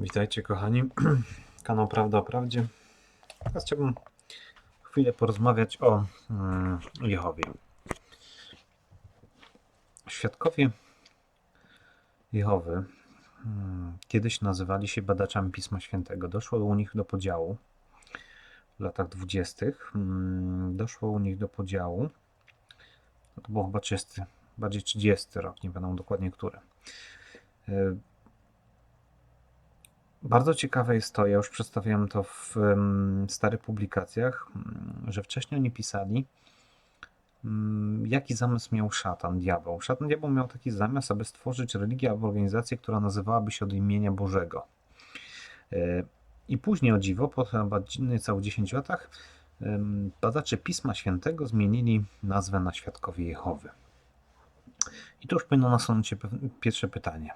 Witajcie kochani, kanał Prawda o Prawdzie. Teraz chciałbym chwilę porozmawiać o mm, Jehowie. Świadkowie Jehowy mm, kiedyś nazywali się badaczami Pisma Świętego. Doszło u nich do podziału w latach dwudziestych. Mm, Doszło u nich do podziału. To było chyba 30, bardziej 30 rok, nie pamiętam dokładnie który. Bardzo ciekawe jest to, ja już przedstawiałem to w starych publikacjach, mm, że wcześniej oni pisali, mm, jaki zamysł miał szatan, diabeł. Szatan, diabeł miał taki zamysł, aby stworzyć religię albo organizację, która nazywałaby się od imienia Bożego. E, I później, o dziwo, po niecałych 10 latach, badacze Pisma Świętego zmienili nazwę na Świadkowie Jehowy. I tu już powinno nasunąć się pierwsze pytanie.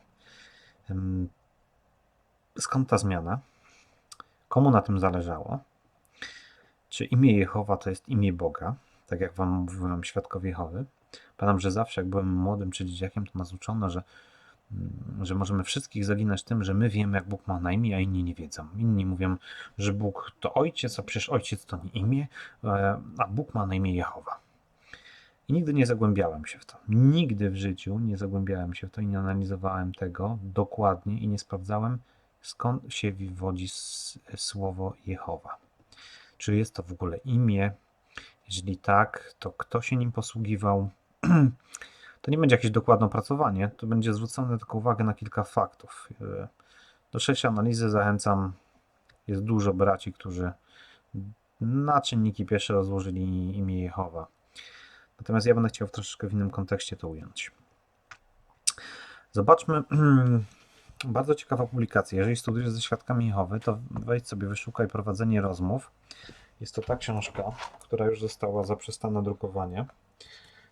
Skąd ta zmiana? Komu na tym zależało? Czy imię Jehowa to jest imię Boga? Tak jak wam mówiłem, świadkowie Jehowy. Pamiętam, że zawsze jak byłem młodym czy dzieciakiem, to nas uczono, że, mm, że możemy wszystkich zaginać tym, że my wiemy, jak Bóg ma na imię, a inni nie wiedzą. Inni mówią, że Bóg to ojciec, a przecież ojciec to nie imię, e, a Bóg ma na imię Jehowa. I nigdy nie zagłębiałem się w to. Nigdy w życiu nie zagłębiałem się w to i nie analizowałem tego dokładnie i nie sprawdzałem, skąd się wywodzi słowo Jehowa. Czy jest to w ogóle imię? Jeżeli tak, to kto się nim posługiwał? To nie będzie jakieś dokładne opracowanie, to będzie zwrócone tylko uwagę na kilka faktów. Yy, Do szerszej analizy zachęcam. Jest dużo braci, którzy na czynniki pierwsze rozłożyli imię Jehowa. Natomiast ja będę chciał w troszeczkę w innym kontekście to ująć. Zobaczmy. Bardzo ciekawa publikacja. Jeżeli studujesz ze świadkami Jehowy, to wejdź sobie, wyszukaj prowadzenie rozmów. Jest to ta książka, która już została zaprzestana drukowanie.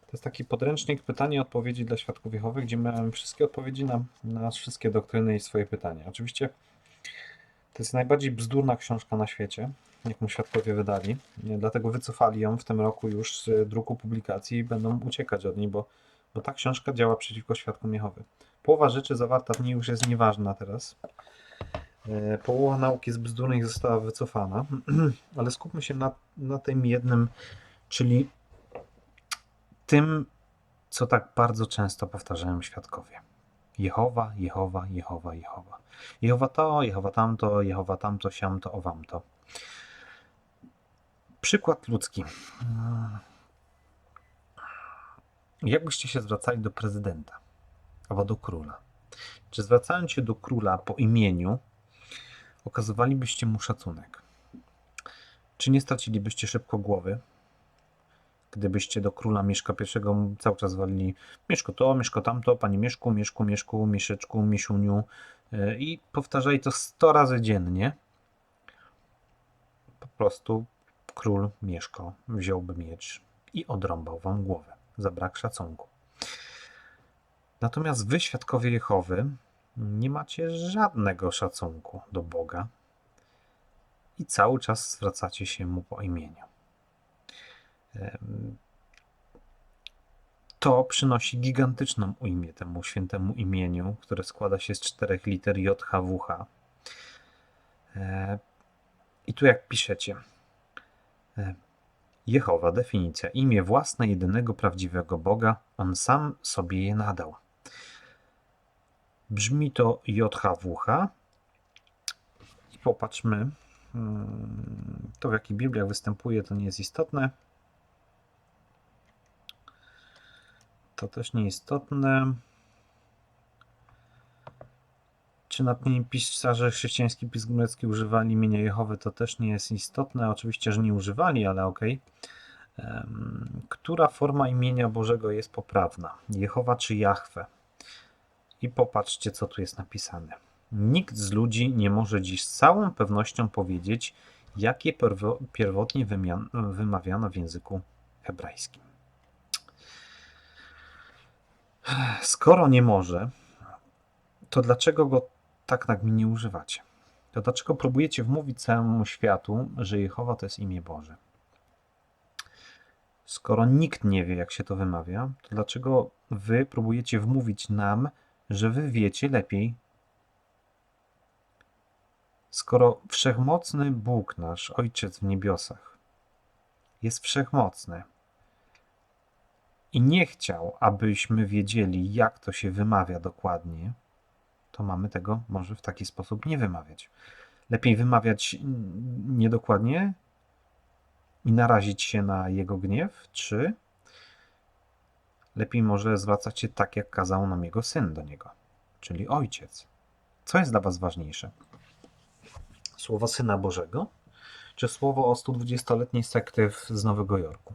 To jest taki podręcznik pytania i odpowiedzi dla świadków Jehowy, gdzie miałem wszystkie odpowiedzi na, na wszystkie doktryny i swoje pytania. Oczywiście to jest najbardziej bzdurna książka na świecie, jaką świadkowie wydali. Dlatego wycofali ją w tym roku już z druku publikacji i będą uciekać od niej, bo, bo ta książka działa przeciwko świadkom Jehowy. Połowa rzeczy zawarta w niej już jest nieważna teraz. E, Połowa nauki z bzdurnej została wycofana, ale skupmy się na, na tym jednym, czyli tym, co tak bardzo często powtarzają świadkowie. Jehowa, Jehowa, Jehowa, Jehowa. Jehowa to, Jehowa tamto, Jehowa tamto, siamto, owamto. Przykład ludzki. Jakbyście się zwracali do prezydenta albo do króla? Czy zwracając się do króla po imieniu, okazywalibyście mu szacunek? Czy nie stracilibyście szybko głowy, gdybyście do króla Mieszka pierwszego cały czas walili Mieszko to, Mieszko tamto, panie Mieszku, Mieszku, Mieszku, Mieszeczku, Miesiuniu yy, i powtarzali to 100 razy dziennie, po prostu król Mieszko wziąłby miecz i odrąbał wam głowę za brak szacunku. Natomiast wy, świadkowie Jehowy, nie macie żadnego szacunku do Boga i cały czas zwracacie się mu po imieniu. To przynosi gigantyczną ujmę temu świętemu imieniu, które składa się z czterech liter J, H, W, H. E, I tu jak piszecie, e, Jehowa, definicja, imię własne jedynego prawdziwego Boga, On sam sobie je nadał. Brzmi to JHWH. I popatrzmy, mm, to w jakich Bibliach występuje, to nie jest istotne. To też nieistotne. Czy na niej pisarze chrześcijański pism grecki używali imienia Jehowy, to też nie jest istotne. Oczywiście, że nie używali, ale okej. Em, Która forma imienia Bożego jest poprawna? Jehowa czy Jahwe? I popatrzcie, co tu jest napisane. Nikt z ludzi nie może dziś z całą pewnością powiedzieć, jakie pierwotnie wymawiano w języku hebrajskim. Skoro nie może, to dlaczego go tak nagminnie używacie? To dlaczego próbujecie wmówić całemu światu, że Jehowa to jest imię Boże? Skoro nikt nie wie, jak się to wymawia, to dlaczego wy próbujecie wmówić nam, że wy wiecie lepiej Skoro wszechmocny Bóg nasz, Ojciec w niebiosach, jest wszechmocny i nie chciał, abyśmy wiedzieli, jak to się wymawia dokładnie, to mamy tego może w taki sposób nie wymawiać. Lepiej wymawiać niedokładnie i narazić się na jego gniew, czy lepiej może zwracać się tak, jak kazał nam jego syn do niego, czyli ojciec. Co jest dla Was ważniejsze? Słowo Syna Bożego, czy słowo o 120-letniej sekty z Nowego Jorku?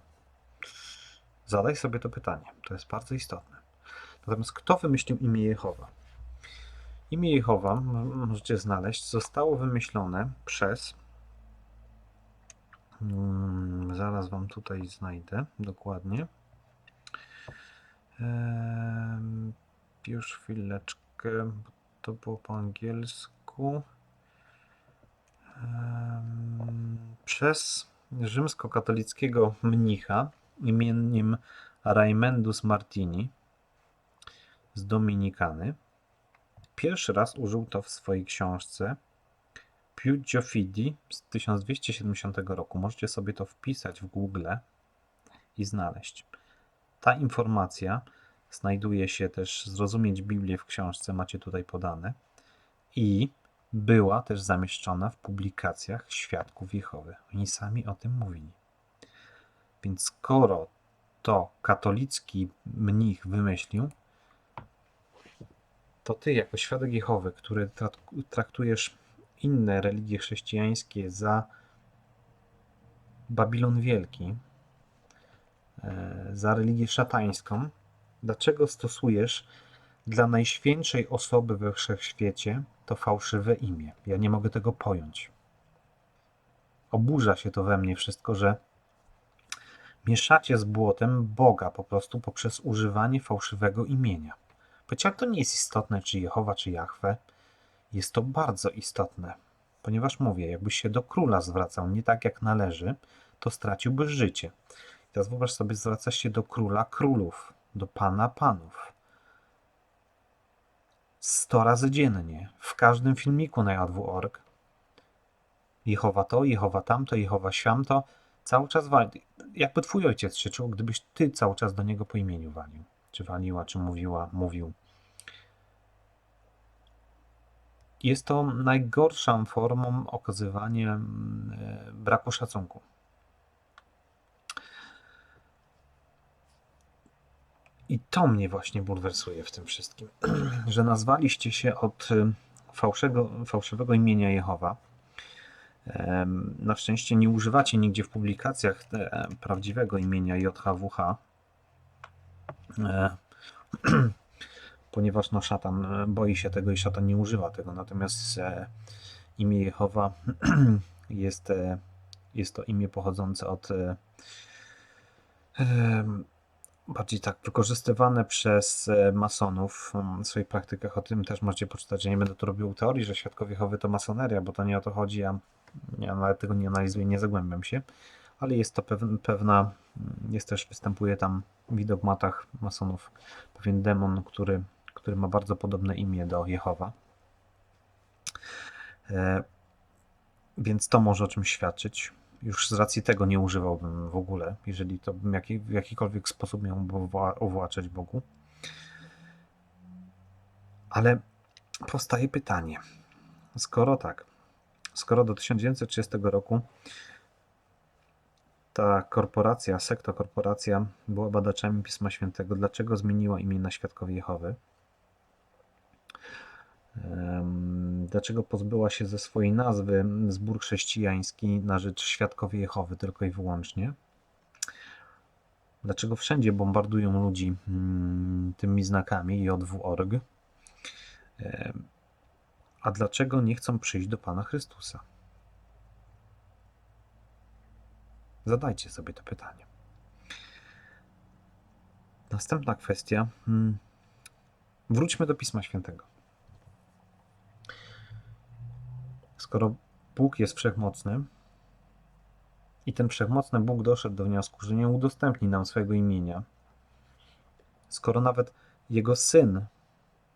Zadaj sobie to pytanie. To jest bardzo istotne. Natomiast kto wymyślił imię Jehowa? Imię Jehowa, możecie znaleźć, zostało wymyślone przez. Mm, zaraz Wam tutaj znajdę dokładnie. Już chwileczkę, to było po angielsku. Przez rzymskokatolickiego mnicha imieniem Raimundus Martini z Dominikany. Pierwszy raz użył to w swojej książce Piuggio Fidi z 1270 roku. Możecie sobie to wpisać w Google i znaleźć. Ta informacja znajduje się też, zrozumieć Biblię w książce, macie tutaj podane, i była też zamieszczona w publikacjach Świadków Jehowy. Oni sami o tym mówili. Więc skoro to katolicki mnich wymyślił, to ty jako świadek Jehowy, który trak- traktujesz inne religie chrześcijańskie za Babilon Wielki, za religię szatańską, dlaczego stosujesz dla najświętszej osoby we wszechświecie to fałszywe imię? Ja nie mogę tego pojąć. Oburza się to we mnie wszystko, że mieszacie z błotem Boga po prostu poprzez używanie fałszywego imienia. Chociaż to nie jest istotne, czy Jehowa, czy Jahwe, jest to bardzo istotne, ponieważ mówię, jakbyś się do króla zwracał nie tak jak należy, to straciłbyś życie. Teraz wyobraź sobie, zwracasz się do króla królów, do pana panów. Sto razy dziennie, w każdym filmiku na jadwu.org. Jehowa to, Jehowa tamto, Jehowa siamto. Cały czas wali. Jakby twój ojciec się czuł, gdybyś ty cały czas do niego po imieniu walił. Czy waliła, czy mówiła, mówił. Jest to najgorszą formą okazywania mm, e, braku szacunku. I to mnie właśnie bulwersuje w tym wszystkim, że nazwaliście się od y, fałszego, fałszywego imienia Jehowa. Na szczęście nie używacie nigdzie w publikacjach e, prawdziwego imienia JHWH, e, ponieważ no, szatan e, boi się tego i szatan nie używa tego. Natomiast imię Jehowa jest, jest to imię pochodzące od bardziej tak wykorzystywane przez e, masonów w swoich praktykach. O tym też możecie poczytać. Ja nie będę tu robił teorii, że świadkowie Jehowy to masoneria, bo to nie o to chodzi. Ja, ja tego nie analizuję, nie zagłębiam się. Ale jest to pew- pewna, mm, jest też, występuje tam w dogmatach masonów pewien demon, który, który ma bardzo podobne imię do Jehowa. E, więc to może o czymś świadczyć. Już z racji tego nie używałbym w ogóle, jeżeli to bym jaki, w jakikolwiek sposób miał uwłaczać Bogu. Ale powstaje pytanie, skoro tak, skoro do 1930 roku ta korporacja, sekta korporacja była badaczami Pisma Świętego, dlaczego zmieniła imię na Świadkowie Jehowy? Dlaczego pozbyła się ze swojej nazwy zbór chrześcijański na rzecz Świadkowie Jehowy tylko i wyłącznie? Dlaczego wszędzie bombardują ludzi mm, tymi znakami JW.org? A dlaczego nie chcą przyjść do Pana Chrystusa? Zadajcie sobie to pytanie. Następna kwestia. mm, Wróćmy do Pisma Świętego. Skoro Bóg jest wszechmocny i ten wszechmocny Bóg doszedł do wniosku, że nie udostępni nam swojego imienia, skoro nawet jego syn,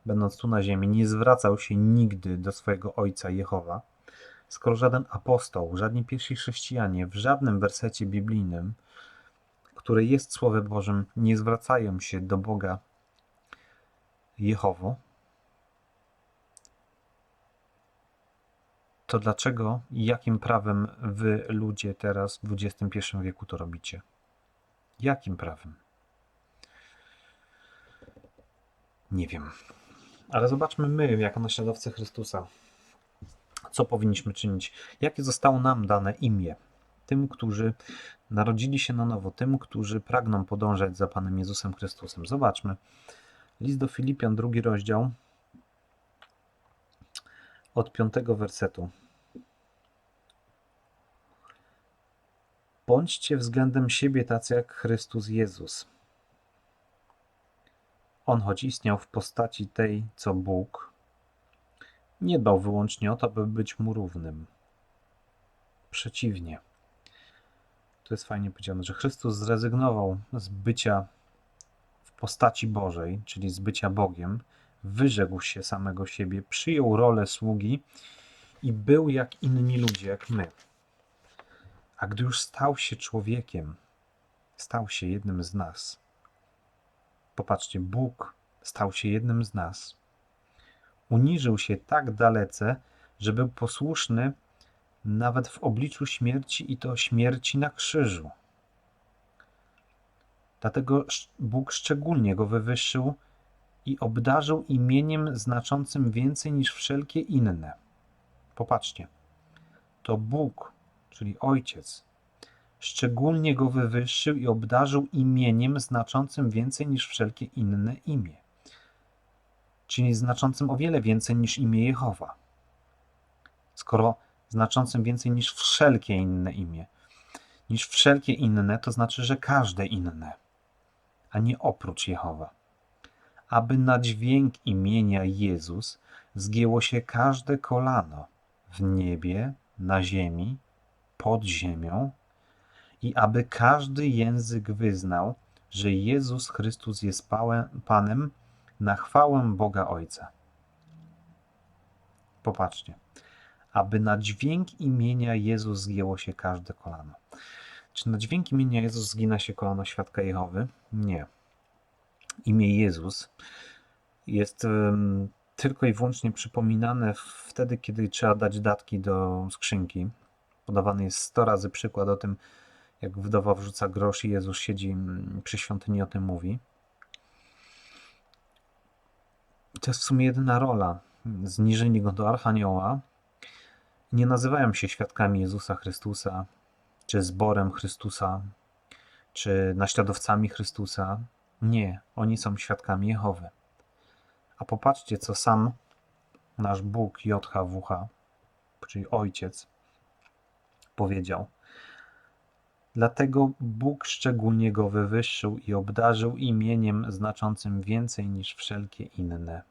będąc tu na ziemi, nie zwracał się nigdy do swojego ojca Jehowa, Skoro żaden apostoł, żadni pierwsi chrześcijanie w żadnym wersecie biblijnym, który jest Słowem Bożym, nie zwracają się do Boga Jehowo, to dlaczego i jakim prawem wy ludzie teraz w XXI wieku to robicie? Jakim prawem? Nie wiem. Ale zobaczmy my, jako naśladowcy Chrystusa, co powinniśmy czynić. Jakie zostało nam dane imię? Tym, którzy narodzili się na nowo, tym, którzy pragną podążać za Panem Jezusem Chrystusem. Zobaczmy. List do Filipian, drugi rozdział, od piątego wersetu. Bądźcie względem siebie tacy jak Chrystus Jezus. On, choć istniał w postaci tej, co Bóg, nie dbał wyłącznie o to, by być mu równym. Przeciwnie. To jest fajnie powiedziane, że Chrystus zrezygnował z bycia w postaci Bożej, czyli z bycia Bogiem, wyrzekł się samego siebie, przyjął rolę sługi i był jak inni ludzie, jak my. A gdy już stał się człowiekiem, stał się jednym z nas. Popatrzcie, Bóg stał się jednym z nas. Uniżył się tak dalece, że był posłuszny nawet w obliczu śmierci i to śmierci na krzyżu. Dlatego Bóg szczególnie go wywyższył i obdarzył imieniem znaczącym więcej niż wszelkie inne. Popatrzcie, to Bóg, czyli Ojciec, szczególnie go wywyższył i obdarzył imieniem znaczącym więcej niż wszelkie inne imię, czyli znaczącym o wiele więcej niż imię Jehowa. Skoro znaczącym więcej niż wszelkie inne imię, niż wszelkie inne, to znaczy, że każde inne, a nie oprócz Jehowa. Aby na dźwięk imienia Jezus zgięło się każde kolano w niebie, na ziemi, pod ziemią i aby każdy język wyznał, że Jezus Chrystus jest Panem na chwałę Boga Ojca. Popatrzcie. Aby na dźwięk imienia Jezus zgięło się każde kolano. Czy na dźwięk imienia Jezus zgina się kolano świadka Jehowy? Nie imię Jezus jest tylko i wyłącznie przypominane wtedy, kiedy trzeba dać datki do skrzynki. Podawany jest 100 razy przykład o tym, jak wdowa wrzuca grosz i Jezus siedzi przy świątyni o tym mówi. To jest w sumie jedyna rola. Zniżyli go do archanioła. Nie nazywają się świadkami Jezusa Chrystusa, czy zborem Chrystusa, czy naśladowcami Chrystusa. Nie, oni są świadkami Jehowy. A popatrzcie, co sam nasz Bóg JHWH, czyli Ojciec, powiedział. Dlatego Bóg szczególnie go wywyższył i obdarzył imieniem znaczącym więcej niż wszelkie inne,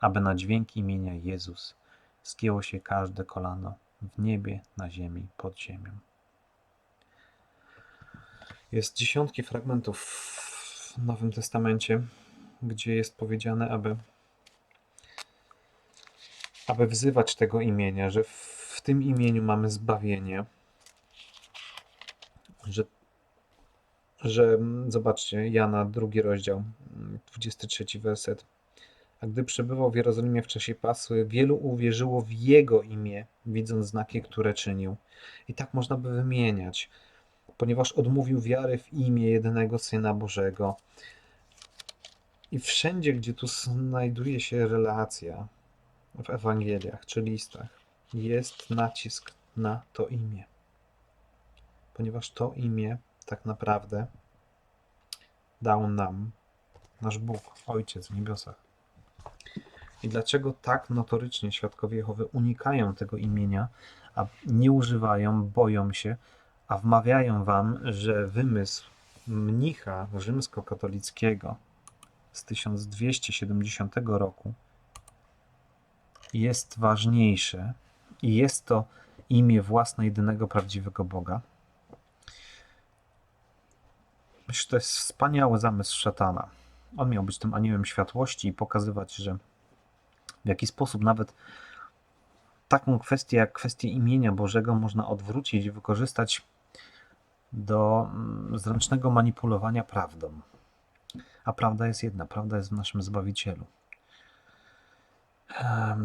aby na dźwięk imienia Jezus zgięło się każde kolano w niebie, na ziemi, pod ziemią. Jest dziesiątki fragmentów w Nowym Testamencie, gdzie jest powiedziane, aby, aby wzywać tego imienia, że w tym imieniu mamy zbawienie, że, że zobaczcie, Jana, drugi rozdział, 23 werset. A gdy przebywał w Jerozolimie w czasie Pasły, wielu uwierzyło w Jego imię, widząc znaki, które czynił. I tak można by wymieniać ponieważ odmówił wiary w imię jedynego Syna Bożego. I wszędzie, gdzie tu znajduje się relacja w Ewangeliach czy listach, jest nacisk na to imię. Ponieważ to imię tak naprawdę dał nam nasz Bóg, Ojciec w niebiosach. I dlaczego tak notorycznie świadkowie Jehowy unikają tego imienia, a nie używają, boją się, a wmawiają wam, że wymysł mnicha rzymskokatolickiego z 1270 roku jest ważniejsze i jest to imię własne jedynego prawdziwego Boga. Myślę, że to jest wspaniały zamysł szatana. On miał być tym aniołem światłości i pokazywać, że w jaki sposób nawet taką kwestię jak kwestię imienia Bożego można odwrócić i wykorzystać do mm, zręcznego manipulowania prawdą. A prawda jest jedna, prawda jest w naszym Zbawicielu.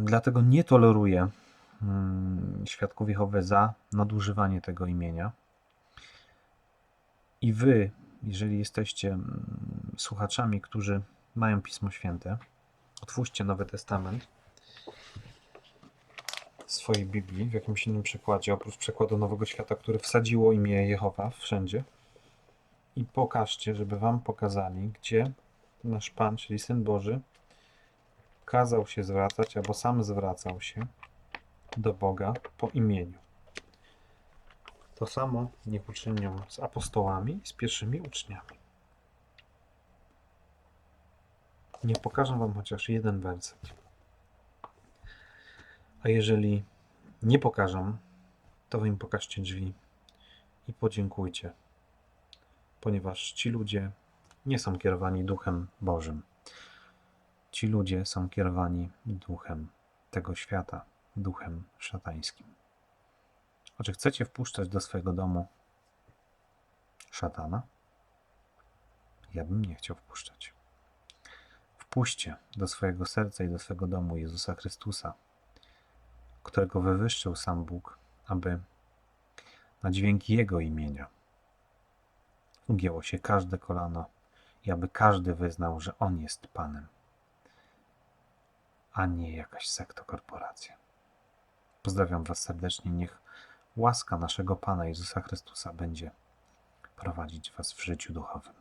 Dlatego nie toleruję świadków Jehowy za nadużywanie tego imienia. I wy, jeżeli jesteście mm, słuchaczami, którzy mają Pismo Święte, otwórzcie Nowy Testament swojej Biblii, w jakimś innym przekładzie, oprócz przekładu Nowego Świata, który wsadziło imię Jehowa wszędzie. I pokażcie, żeby wam pokazali, gdzie nasz Pan, czyli Syn Boży, kazał się zwracać, albo sam zwracał się do Boga po imieniu. To samo niech uczynią z apostołami z pierwszymi uczniami. Niech pokażę wam chociaż jeden werset. A jeżeli nie pokażę, to wy im pokażcie drzwi i podziękujcie, ponieważ ci ludzie nie są kierowani duchem Bożym. Ci ludzie są kierowani duchem tego świata, duchem szatańskim. A czy chcecie wpuszczać do swojego domu szatana? Ja bym nie chciał wpuszczać. Wpuśćcie do swojego serca i do swojego domu Jezusa Chrystusa, którego wywyższył sam Bóg, aby na dźwięki Jego imienia ugięło się każde kolano i aby każdy wyznał, że On jest Panem, a nie jakaś sektokorporacja. Pozdrawiam Was serdecznie. Niech łaska naszego Pana Jezusa Chrystusa będzie prowadzić Was w życiu duchowym.